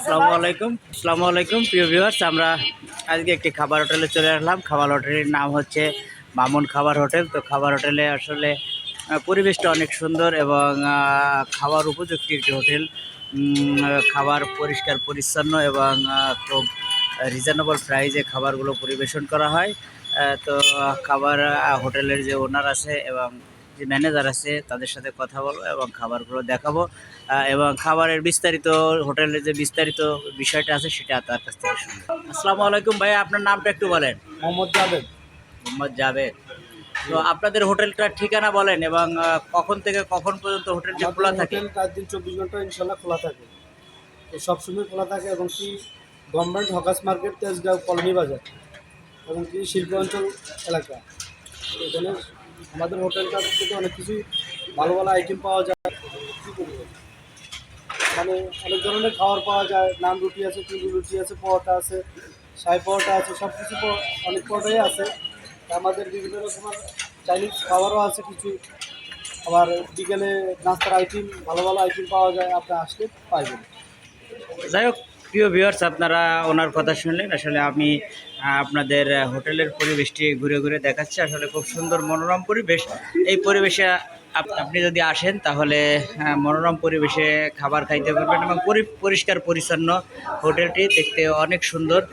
আসসালামু আলাইকুম। আসসালামু আলাইকুম, প্রিয় ভিউয়ার্স আমরা আজকে একটি খাবার হোটেলে চলে আসলাম। খাবার হোটেলের নাম হচ্ছে মামুন খাবার হোটেল। তো খাবার হোটেলে আসলে পরিবেশটা অনেক সুন্দর এবং খাবার উপযুক্ত একটি হোটেল। খাবার পরিষ্কার, পরিচ্ছন্ন এবং খুব রিজনেবল প্রাইজে খাবারগুলো পরিবেশন করা হয়। তো খাবার হোটেলের যে ওনার আছে এবং যে ম্যানেজার আছে তাদের সাথে কথা বলব এবং খাবারগুলো দেখাবো। এবং খাবারের বিস্তারিত হোটেলের যে বিস্তারিত বিষয়টা আছে সেটা তার কাছ থেকে শুনব। আসসালামু আলাইকুম ভাই আপনার নামটা একটু বলেন। মোহাম্মদ জাভেদ। মোহাম্মদ জাভেদ। তো আপনাদের হোটেলটার ঠিকানা বলেন এবং কখন থেকে কখন পর্যন্ত হোটেলটি খোলা থাকে? চার দিন চব্বিশ ঘণ্টা ইনশাল্লাহ খোলা থাকে। তো সবসময় খোলা থাকে এবং কি government hawkers market Tejgaon colony বাজার এবং কি শিল্প অঞ্চল এলাকা। এখানে আমাদের হোটেলটা থেকে অনেক কিছু ভালো ভালো আইটেম পাওয়া যায়? মানে অনেক ধরনের খাবার পাওয়া যায়, নান রুটি আছে চুলি রুটি আছে, পরোটা আছে সাই পরোটা আছে সব কিছু অনেক পরোটাই আছে। আমাদের বিভিন্ন রকমের চাইনিজ খাবারও আছে কিছু। আবার বিকেলে নাস্তার আইটেম ভালো ভালো আইটেম পাওয়া যায়, আপনি আসলে পাইবেন। যাই হোক প্রিয় ভিউয়ার্স আপনারা ওনার কথা শুনলেন। আসলে আমি আপনাদের হোটেলের পরিবেশটি ঘুরে ঘুরে দেখাচ্ছি। আসলে খুব সুন্দর মনোরম পরিবেশ। এই পরিবেশে আপ- আপনি যদি আসেন, তাহলে মনোরম পরিবেশে খাবার খাইতে পারবেন এবং পরি- পরিষ্কার, পরিচ্ছন্ন হোটেলটি দেখতে অনেক সুন্দর।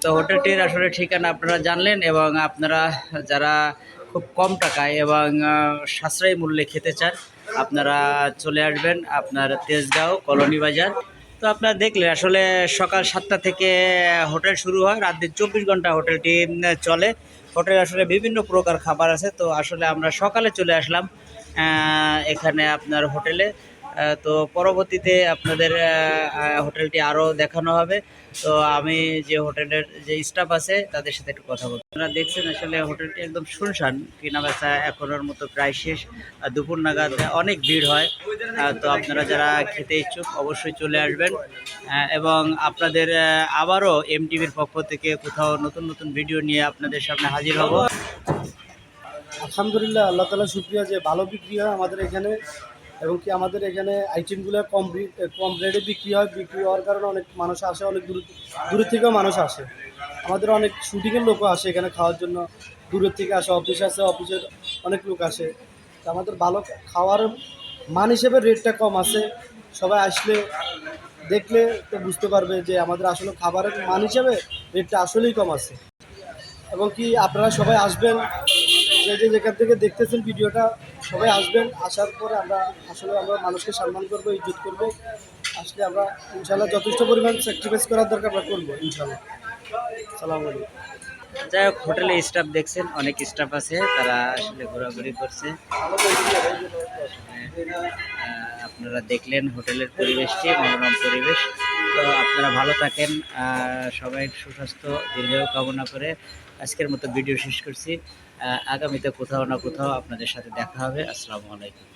তো হোটেলটির আসলে ঠিকানা আপনারা জানলেন এবং আপনারা যারা খুব কম টাকায় এবং সাশ্রয়ী মূল্যে খেতে চান, আপনারা চলে আসবেন। আপনার তেজগাঁও কলোনি বাজার। তো আপনারা দেখলেন, আসলে সকাল সাতটা থেকে হোটেল শুরু হয়, রাত দিন চব্বিশ ঘণ্টা হোটেলটি চলে। হোটেলে আসলে বিভিন্ন প্রকার খাবার আছে, তো আসলে আমরা সকালে চলে আসলাম এখানে আপনার হোটেলে। তো পরবর্তীতে আপনাদের হোটেলটি আরও দেখানো হবে। তো আমি যে হোটেলের যে স্টাফ আছে, তাদের সাথে একটু কথা বলব। আপনারা দেখছেন আসলে হোটেলটি একদম শুনশান, কেনা বেচা এখনোর মতো প্রায় শেষ। দুপুর নাগাদ অনেক ভিড় হয়। তো আপনারা যারা খেতে ইচ্ছুক, অবশ্যই চলে আসবেন। এবং আপনাদের আবারও এমটিভির পক্ষ থেকে কোথাও নতুন নতুন ভিডিও নিয়ে আপনাদের সামনে হাজির হব। আলহামদুলিল্লাহ, আল্লাহ তালা শুক্রিয়া যে ভালো বিক্রি হয় আমাদের এখানে। এবং কি আমাদের এখানে আইটেমগুলো কম কম রেটে বিক্রি হয়, বিক্রি হওয়ার কারণে অনেক মানুষ আসে, অনেক দূর দূরের থেকেও মানুষ আসে। আমাদের অনেক শুটিংয়ের লোকও আসে এখানে খাওয়ার জন্য। দূরের থেকে আসে অফিস আসে অফিসের অনেক লোক আসে। আমাদের ভালো খাওয়ার মান হিসেবে রেটটা কম আছে। সবাই আসলে দেখলে তো বুঝতে পারবে যে আমাদের আসলে খাবারের মান হিসেবে রেটটা আসলেই কম আছে। এবং কি আপনারা সবাই আসবেন যে যে যেখান থেকে দেখতেছেন ভিডিওটা, সবাই আসবেন, আসার পরে আমরা আসলে আমরা মানুষকে সম্মান করব, ইজ্জত করব। আসলে আমরা ইনশাল্লাহ যথেষ্ট পরিমাণ স্যাক্রিফাইস করার দরকার আমরা করব, ইনশাল্লাহ। সালাম আলাইকুম। যাই হোক, হোটেলে স্টাফ দেখছেন, অনেক স্টাফ আছে, তারা আসলে ঘোরাঘুরি করছে। আপনারা দেখলেন হোটেলের পরিবেশটি, মনোরম পরিবেশ। তো আপনারা ভালো থাকেন সবাই সুস্বাস্থ্য, দীর্ঘায়ু কামনা করে আজকের মতো ভিডিও শেষ করছি। আগামীতে কোথাও না কোথাও আপনাদের সাথে দেখা হবে। আসসালামু আলাইকুম।